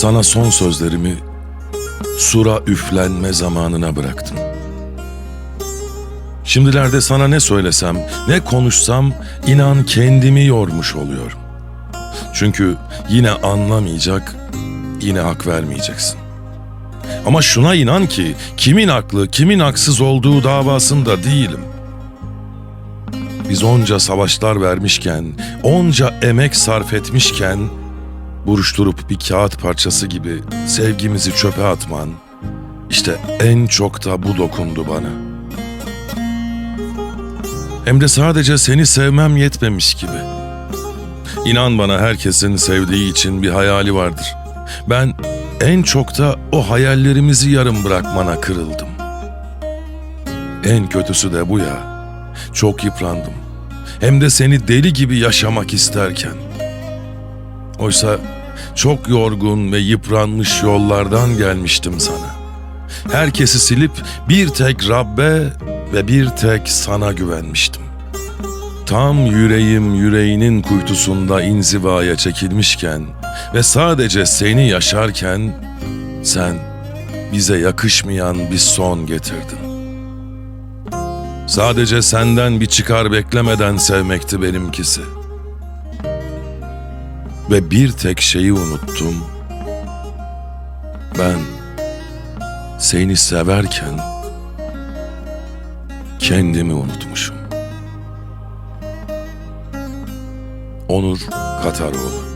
Sana son sözlerimi sura üflenme zamanına bıraktım. Şimdilerde sana ne söylesem, ne konuşsam inan kendimi yormuş oluyorum. Çünkü yine anlamayacak, yine hak vermeyeceksin. Ama şuna inan ki kimin haklı, kimin haksız olduğu davasında değilim. Biz onca savaşlar vermişken, onca emek sarf etmişken, buruşturup bir kağıt parçası gibi sevgimizi çöpe atman, işte en çok da bu dokundu bana. Hem de sadece seni sevmem yetmemiş gibi. İnan bana herkesin sevdiği için bir hayali vardır. Ben en çok da o hayallerimizi yarım bırakmana kırıldım. En kötüsü de bu ya. Çok yıprandım. Hem de seni deli gibi yaşamak isterken. Oysa çok yorgun ve yıpranmış yollardan gelmiştim sana. Herkesi silip bir tek Rabbe ve bir tek sana güvenmiştim. Tam yüreğim yüreğinin kuytusunda inzivaya çekilmişken ve sadece seni yaşarken sen bize yakışmayan bir son getirdin. Sadece senden bir çıkar beklemeden sevmekti benimkisi. Ve bir tek şeyi unuttum. Ben seni severken kendimi unutmuşum. Onur Kataroğlu